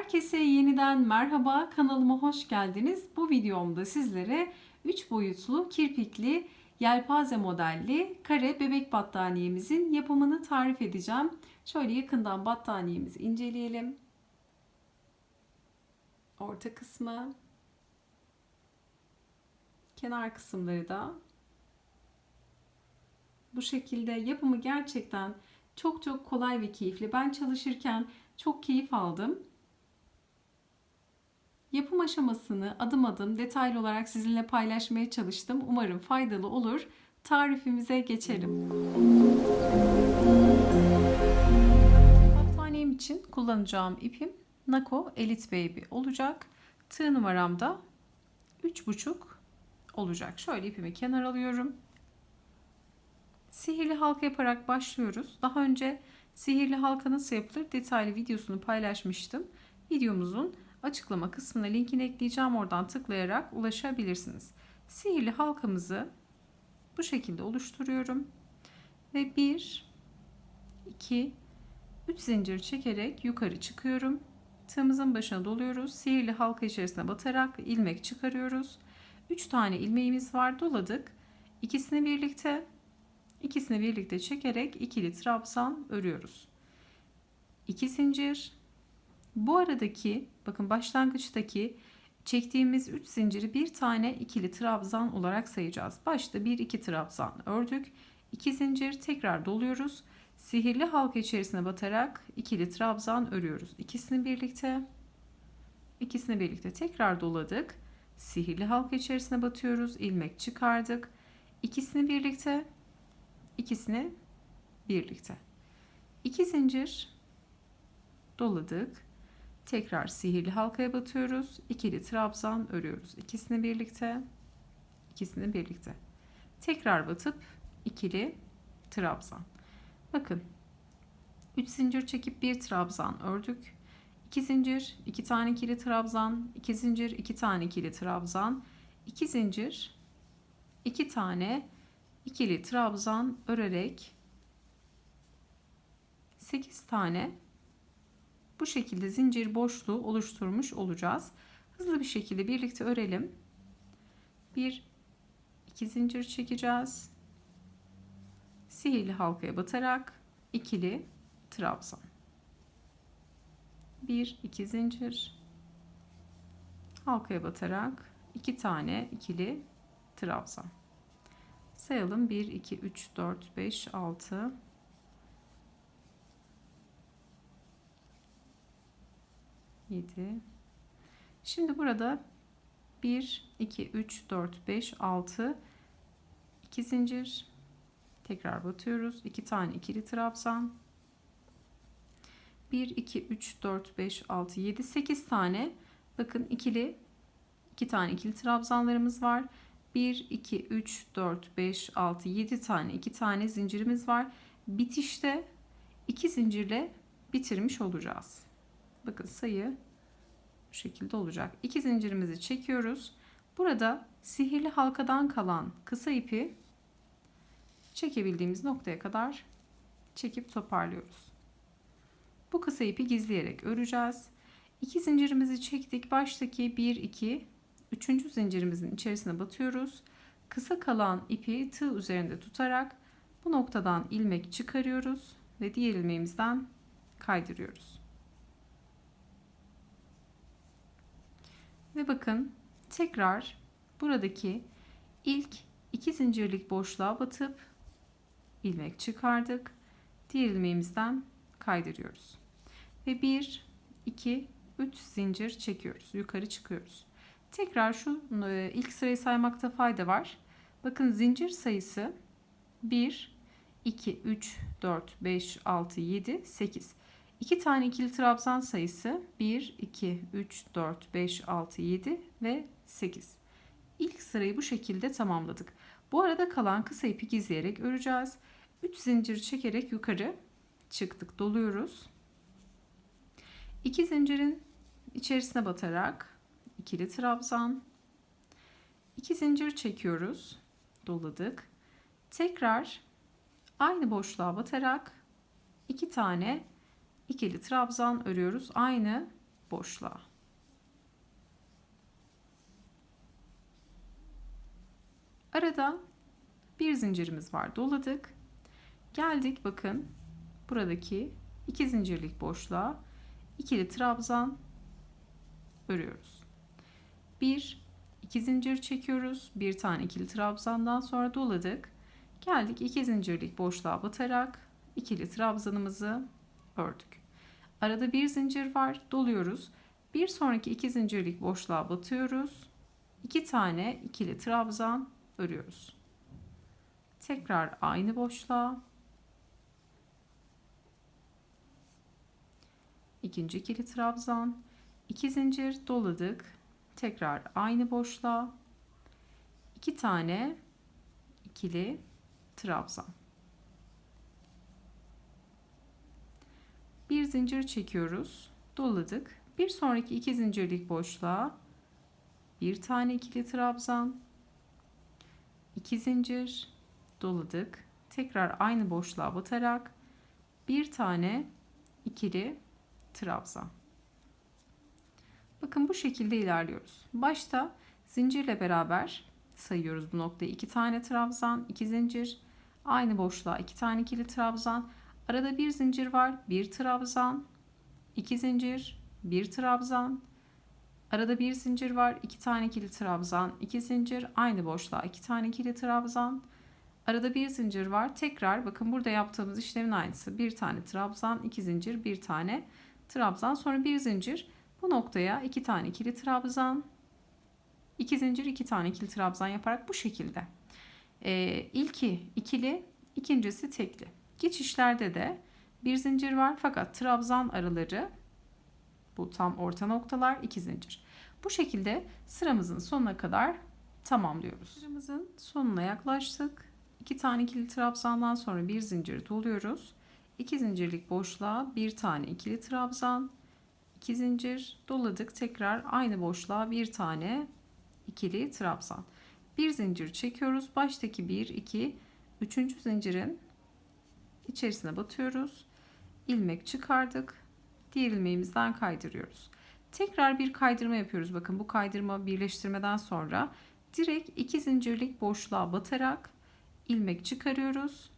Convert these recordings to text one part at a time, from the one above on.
Herkese yeniden merhaba kanalıma hoş geldiniz. Bu videomda sizlere 3 boyutlu kirpikli yelpaze modelli kare bebek battaniyemizin yapımını tarif edeceğim. Şöyle yakından battaniyemizi inceleyelim. Orta kısmı, kenar kısımları da bu şekilde yapımı gerçekten çok çok kolay ve keyifli. Ben çalışırken çok keyif aldım. Yapım aşamasını adım adım detaylı olarak sizinle paylaşmaya çalıştım. Umarım faydalı olur. Tarifimize geçelim. Battaniyem için kullanacağım ipim Nako Elite Baby olacak. Tığ numaram da 3,5 olacak. Şöyle ipimi kenar alıyorum. Sihirli halka yaparak başlıyoruz. Daha önce sihirli halka nasıl yapılır detaylı videosunu paylaşmıştım. Videomuzun açıklama kısmına linkini ekleyeceğim. Oradan tıklayarak ulaşabilirsiniz. Sihirli halkamızı bu şekilde oluşturuyorum. Ve 1 2 3 zincir çekerek yukarı çıkıyorum. Tığımızın başına doluyoruz. Sihirli halka içerisine batarak ilmek çıkarıyoruz. 3 tane ilmeğimiz var. Doladık. İkisini birlikte ikisini birlikte çekerek ikili trabzan örüyoruz. 2 zincir. Bu aradaki bakın başlangıçtaki çektiğimiz 3 zinciri bir tane ikili trabzan olarak sayacağız. Başta 1 2 trabzan ördük. 2 zincir tekrar doluyoruz. Sihirli halka içerisine batarak ikili trabzan örüyoruz. İkisini birlikte ikisini birlikte tekrar doladık. Sihirli halka içerisine batıyoruz. ilmek çıkardık. İkisini birlikte ikisini birlikte. 2 zincir doladık. Tekrar sihirli halkaya batıyoruz. İkili trabzan örüyoruz. İkisini birlikte, ikisini birlikte. Tekrar batıp ikili trabzan. Bakın 3 zincir çekip bir trabzan ördük. 2 zincir, 2 tane ikili trabzan, 2 zincir, 2 tane ikili trabzan, 2 zincir, 2 tane ikili trabzan örerek 8 tane bu şekilde zincir boşluğu oluşturmuş olacağız. Hızlı bir şekilde birlikte örelim. Bir, iki zincir çekeceğiz. Sihirli halkaya batarak ikili trabzan. Bir, iki zincir. Halkaya batarak iki tane ikili trabzan. Sayalım 1, 2, 3, 4, 5, 6, 7. Şimdi burada 1, 2, 3, 4, 5, 6, 2 zincir. Tekrar batıyoruz. 2 tane ikili trabzan. 1, 2, 3, 4, 5, 6, 7, 8 tane. Bakın ikili 2 tane ikili trabzanlarımız var. 1, 2, 3, 4, 5, 6, 7 tane 2 tane zincirimiz var. Bitişte 2 zincirle bitirmiş olacağız. Bakın sayı bu şekilde olacak. İki zincirimizi çekiyoruz. Burada sihirli halkadan kalan kısa ipi çekebildiğimiz noktaya kadar çekip toparlıyoruz. Bu kısa ipi gizleyerek öreceğiz. İki zincirimizi çektik. Baştaki 1 2 3. zincirimizin içerisine batıyoruz. Kısa kalan ipi tığ üzerinde tutarak bu noktadan ilmek çıkarıyoruz ve diğer ilmeğimizden kaydırıyoruz. Ve bakın tekrar buradaki ilk iki zincirlik boşluğa batıp ilmek çıkardık. Diğer ilmeğimizden kaydırıyoruz. Ve 1, 2, 3 zincir çekiyoruz. Yukarı çıkıyoruz. Tekrar şu e, ilk sırayı saymakta fayda var. Bakın zincir sayısı 1, 2, 3, 4, 5, 6, 7, 8. 2 tane ikili trabzan sayısı 1, 2, 3, 4, 5, 6, 7 ve 8. İlk sırayı bu şekilde tamamladık. Bu arada kalan kısa ipi gizleyerek öreceğiz. 3 zincir çekerek yukarı çıktık. Doluyoruz. 2 zincirin içerisine batarak ikili trabzan 2 zincir çekiyoruz. Doladık. Tekrar aynı boşluğa batarak 2 tane ikili trabzan örüyoruz. Aynı boşluğa. Arada bir zincirimiz var. Doladık. Geldik bakın buradaki iki zincirlik boşluğa ikili trabzan örüyoruz. Bir, iki zincir çekiyoruz. Bir tane ikili trabzandan sonra doladık. Geldik iki zincirlik boşluğa batarak ikili trabzanımızı ördük. Arada bir zincir var. Doluyoruz. Bir sonraki iki zincirlik boşluğa batıyoruz. İki tane ikili trabzan örüyoruz. Tekrar aynı boşluğa. İkinci ikili trabzan. iki zincir doladık. Tekrar aynı boşluğa. iki tane ikili trabzan. Bir zincir çekiyoruz. Doladık. Bir sonraki iki zincirlik boşluğa bir tane ikili trabzan, iki zincir doladık. Tekrar aynı boşluğa batarak bir tane ikili trabzan. Bakın bu şekilde ilerliyoruz. Başta zincirle beraber sayıyoruz bu noktayı. iki tane trabzan, iki zincir, aynı boşluğa iki tane ikili trabzan, arada bir zincir var, bir trabzan, iki zincir, bir trabzan, arada bir zincir var, iki tane ikili trabzan, iki zincir, aynı boşluğa iki tane ikili trabzan, arada bir zincir var. Tekrar bakın burada yaptığımız işlemin aynısı. Bir tane trabzan, iki zincir, bir tane trabzan, sonra bir zincir. Bu noktaya iki tane ikili trabzan, iki zincir, iki tane ikili trabzan yaparak bu şekilde. Ee, ilki ikili, ikincisi tekli. Geçişlerde de bir zincir var fakat trabzan araları bu tam orta noktalar iki zincir. Bu şekilde sıramızın sonuna kadar tamamlıyoruz. Sıramızın sonuna yaklaştık. İki tane ikili trabzandan sonra bir zincir doluyoruz. İki zincirlik boşluğa bir tane ikili trabzan, iki zincir doladık. Tekrar aynı boşluğa bir tane ikili trabzan. Bir zincir çekiyoruz. Baştaki 1 2 3. zincirin içerisine batıyoruz. ilmek çıkardık. Diğer ilmeğimizden kaydırıyoruz. Tekrar bir kaydırma yapıyoruz. Bakın bu kaydırma birleştirmeden sonra direkt iki zincirlik boşluğa batarak ilmek çıkarıyoruz.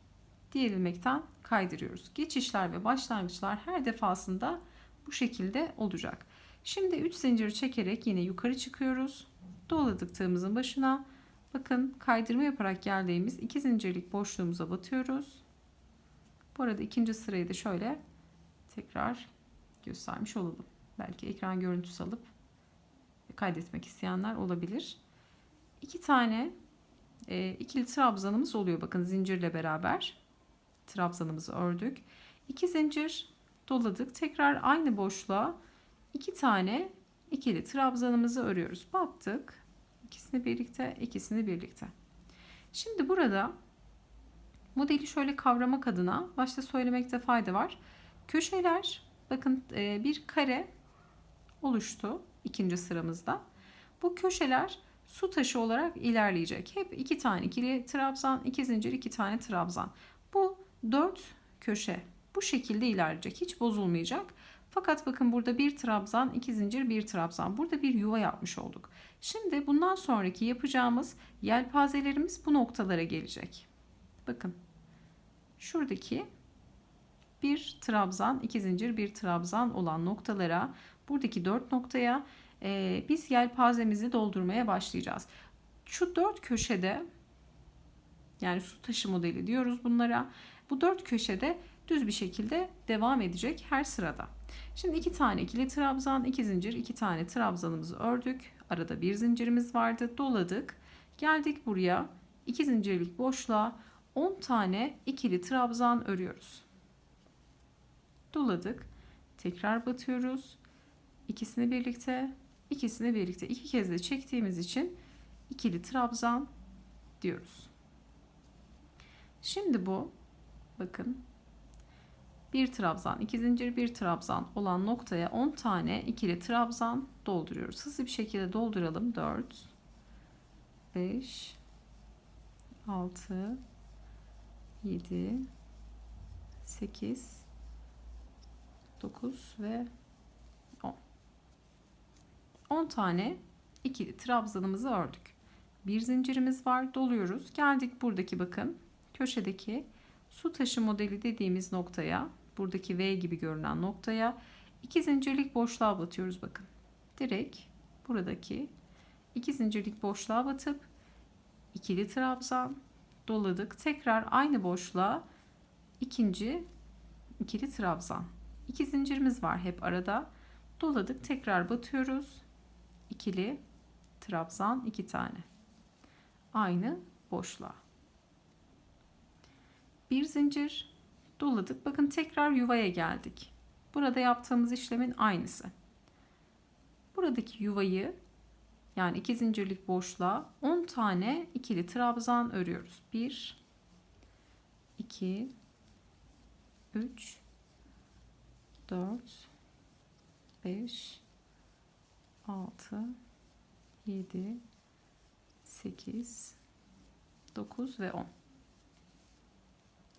Diğer ilmekten kaydırıyoruz. Geçişler ve başlangıçlar her defasında bu şekilde olacak. Şimdi 3 zincir çekerek yine yukarı çıkıyoruz. Doladık tığımızın başına. Bakın kaydırma yaparak geldiğimiz iki zincirlik boşluğumuza batıyoruz. Bu arada ikinci sırayı da şöyle tekrar göstermiş olalım. Belki ekran görüntüsü alıp kaydetmek isteyenler olabilir. İki tane e, ikili trabzanımız oluyor. Bakın zincirle beraber trabzanımızı ördük. İki zincir doladık. Tekrar aynı boşluğa iki tane ikili trabzanımızı örüyoruz. Battık. İkisini birlikte, ikisini birlikte. Şimdi burada modeli şöyle kavramak adına başta söylemekte fayda var. Köşeler bakın e, bir kare oluştu ikinci sıramızda. Bu köşeler su taşı olarak ilerleyecek. Hep iki tane ikili trabzan, iki zincir, iki tane trabzan. Bu dört köşe bu şekilde ilerleyecek. Hiç bozulmayacak. Fakat bakın burada bir trabzan, iki zincir, bir trabzan. Burada bir yuva yapmış olduk. Şimdi bundan sonraki yapacağımız yelpazelerimiz bu noktalara gelecek. Bakın. Şuradaki bir trabzan, iki zincir, bir trabzan olan noktalara, buradaki dört noktaya e, biz yelpazemizi doldurmaya başlayacağız. Şu dört köşede yani su taşı modeli diyoruz bunlara. Bu dört köşede düz bir şekilde devam edecek her sırada. Şimdi iki tane ikili trabzan, iki zincir, iki tane trabzanımızı ördük. Arada bir zincirimiz vardı. Doladık. Geldik buraya. iki zincirlik boşluğa 10 tane ikili trabzan örüyoruz. Doladık. Tekrar batıyoruz. İkisini birlikte, ikisini birlikte iki kez de çektiğimiz için ikili trabzan diyoruz. Şimdi bu bakın bir trabzan, iki zincir, bir trabzan olan noktaya 10 tane ikili trabzan dolduruyoruz. Hızlı bir şekilde dolduralım. 4 5 6 7 8 9 ve 10. 10 tane ikili trabzanımızı ördük. Bir zincirimiz var. Doluyoruz. Geldik buradaki bakın köşedeki su taşı modeli dediğimiz noktaya, buradaki V gibi görünen noktaya iki zincirlik boşluğa batıyoruz bakın. Direkt buradaki iki zincirlik boşluğa batıp ikili trabzan doladık. Tekrar aynı boşluğa ikinci ikili trabzan. İki zincirimiz var hep arada. Doladık. Tekrar batıyoruz. İkili trabzan iki tane. Aynı boşluğa. Bir zincir doladık. Bakın tekrar yuvaya geldik. Burada yaptığımız işlemin aynısı. Buradaki yuvayı yani iki zincirlik boşluğa 10 tane ikili trabzan örüyoruz. 1 2 3 4 5 6 7 8 9 ve 10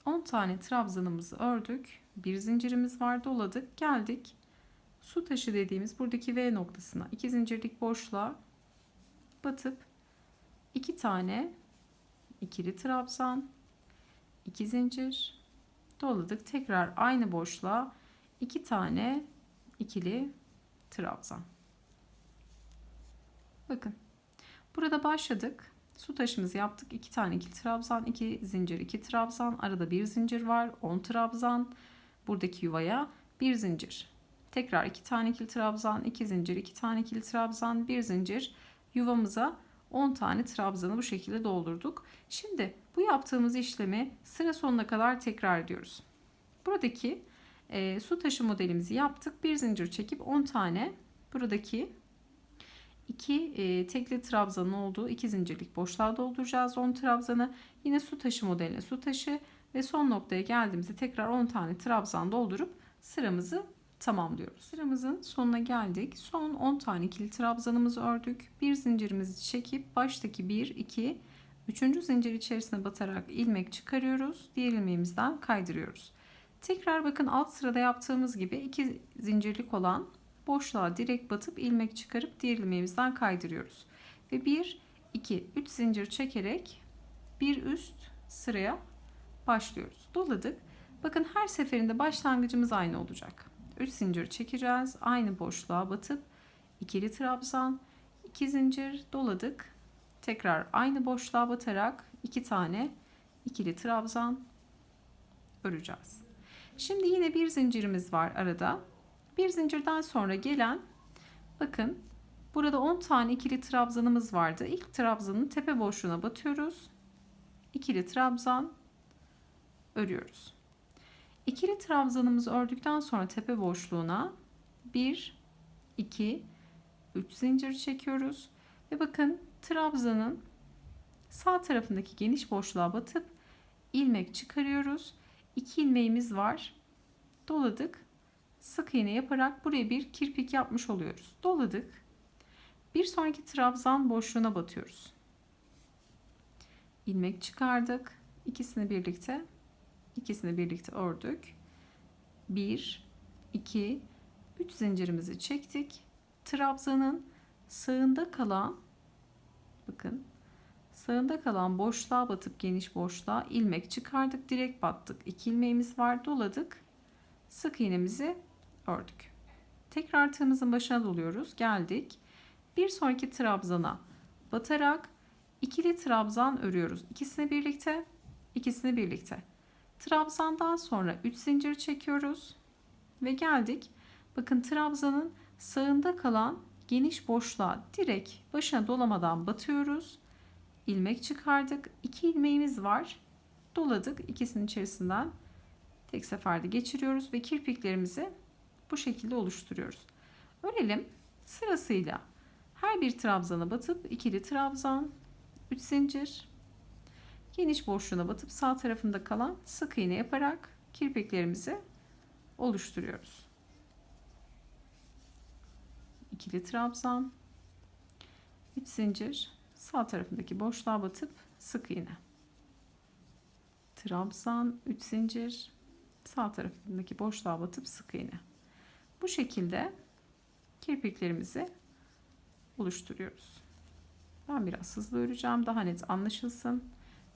10 tane trabzanımızı ördük. Bir zincirimiz var doladık geldik. Su taşı dediğimiz buradaki V noktasına iki zincirlik boşluğa batıp iki tane ikili trabzan iki zincir. Doladık tekrar aynı boşluğa iki tane ikili trabzan. Bakın burada başladık. Su taşımızı yaptık. İki tane ikili trabzan iki zincir iki trabzan. Arada bir zincir var 10 trabzan. Buradaki yuvaya bir zincir. Tekrar iki tane ikili trabzan iki zincir iki tane ikili trabzan. Bir zincir yuvamıza 10 tane trabzanı bu şekilde doldurduk. Şimdi bu yaptığımız işlemi sıra sonuna kadar tekrar ediyoruz. Buradaki e, su taşı modelimizi yaptık. Bir zincir çekip 10 tane buradaki iki e, tekli trabzanın olduğu iki zincirlik boşluğa dolduracağız 10 trabzanı. Yine su taşı modeline su taşı ve son noktaya geldiğimizde tekrar 10 tane trabzan doldurup sıramızı tamamlıyoruz. Sıramızın sonuna geldik. Son 10 tane ikili trabzanımızı ördük. Bir zincirimizi çekip baştaki 1, 2, 3. zincir içerisine batarak ilmek çıkarıyoruz. Diğer ilmeğimizden kaydırıyoruz. Tekrar bakın alt sırada yaptığımız gibi iki zincirlik olan boşluğa direkt batıp ilmek çıkarıp diğer ilmeğimizden kaydırıyoruz. Ve 1, 2, 3 zincir çekerek bir üst sıraya başlıyoruz. Doladık. Bakın her seferinde başlangıcımız aynı olacak. 3 zincir çekeceğiz. Aynı boşluğa batıp ikili trabzan, 2 zincir doladık. Tekrar aynı boşluğa batarak 2 tane ikili trabzan öreceğiz. Şimdi yine bir zincirimiz var arada. Bir zincirden sonra gelen bakın burada 10 tane ikili trabzanımız vardı. İlk trabzanın tepe boşluğuna batıyoruz. İkili trabzan örüyoruz. İkili trabzanımızı ördükten sonra tepe boşluğuna 1 2 3 zincir çekiyoruz ve bakın trabzanın sağ tarafındaki geniş boşluğa batıp ilmek çıkarıyoruz. 2 ilmeğimiz var. Doladık. Sık iğne yaparak buraya bir kirpik yapmış oluyoruz. Doladık. Bir sonraki trabzan boşluğuna batıyoruz. ilmek çıkardık. İkisini birlikte ikisini birlikte ördük. 1 2 3 zincirimizi çektik. Trabzanın sağında kalan bakın sağında kalan boşluğa batıp geniş boşluğa ilmek çıkardık. Direkt battık. 2 ilmeğimiz var. Doladık. Sık iğnemizi ördük. Tekrar tığımızın başına doluyoruz. Geldik. Bir sonraki trabzana batarak ikili trabzan örüyoruz. İkisini birlikte, ikisini birlikte. Trabzandan sonra 3 zincir çekiyoruz ve geldik. Bakın trabzanın sağında kalan geniş boşluğa direkt başına dolamadan batıyoruz. ilmek çıkardık. 2 ilmeğimiz var. Doladık. ikisinin içerisinden tek seferde geçiriyoruz ve kirpiklerimizi bu şekilde oluşturuyoruz. Örelim. Sırasıyla her bir trabzana batıp ikili trabzan, 3 zincir, geniş boşluğuna batıp sağ tarafında kalan sık iğne yaparak kirpiklerimizi oluşturuyoruz. İkili trabzan, 3 zincir, sağ tarafındaki boşluğa batıp sık iğne. Trabzan, 3 zincir, sağ tarafındaki boşluğa batıp sık iğne. Bu şekilde kirpiklerimizi oluşturuyoruz. Ben biraz hızlı öreceğim daha net anlaşılsın.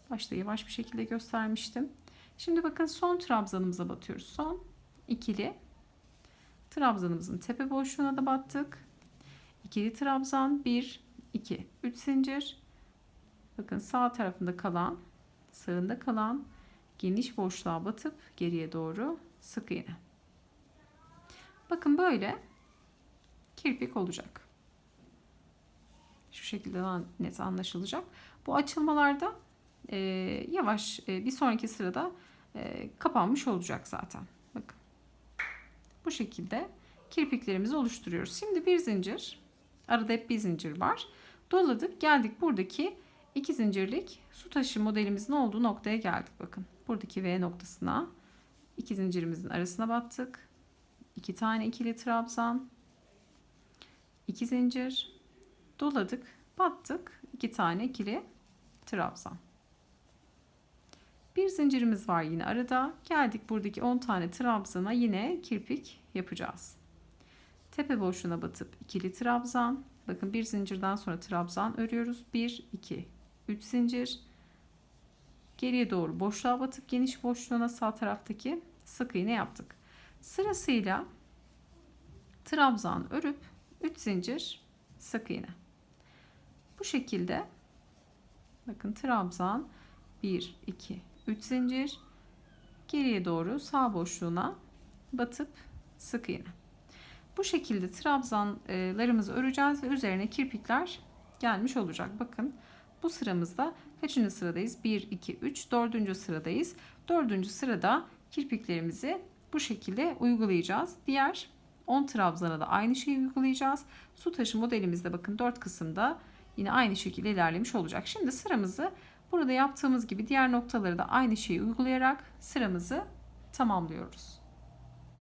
Başta yavaş bir şekilde göstermiştim. Şimdi bakın son trabzanımıza batıyoruz. Son ikili trabzanımızın tepe boşluğuna da battık. İkili trabzan 1 2 3 zincir. Bakın sağ tarafında kalan, sağında kalan geniş boşluğa batıp geriye doğru sık iğne. Bakın böyle kirpik olacak. Şu şekilde net anlaşılacak. Bu açılmalarda e, yavaş e, bir sonraki sırada e, kapanmış olacak zaten. Bakın. Bu şekilde kirpiklerimizi oluşturuyoruz. Şimdi bir zincir. Arada hep bir zincir var. Doladık. Geldik buradaki iki zincirlik su taşı modelimizin olduğu noktaya geldik. Bakın. Buradaki V noktasına iki zincirimizin arasına battık. İki tane ikili trabzan. iki zincir. Doladık. Battık. iki tane ikili trabzan. Bir zincirimiz var yine arada. Geldik buradaki 10 tane trabzana yine kirpik yapacağız. Tepe boşluğuna batıp ikili trabzan. Bakın bir zincirden sonra trabzan örüyoruz. 1, 2, 3 zincir. Geriye doğru boşluğa batıp geniş boşluğuna sağ taraftaki sık iğne yaptık. Sırasıyla trabzan örüp 3 zincir sık iğne. Bu şekilde bakın trabzan 1, 2, 3 zincir geriye doğru sağ boşluğuna batıp sık iğne. Bu şekilde trabzanlarımızı öreceğiz ve üzerine kirpikler gelmiş olacak. Bakın bu sıramızda kaçıncı sıradayız? 1, 2, 3, 4. sıradayız. 4. sırada kirpiklerimizi bu şekilde uygulayacağız. Diğer 10 trabzana da aynı şeyi uygulayacağız. Su taşı modelimizde bakın 4 kısımda yine aynı şekilde ilerlemiş olacak. Şimdi sıramızı burada yaptığımız gibi diğer noktaları da aynı şeyi uygulayarak sıramızı tamamlıyoruz.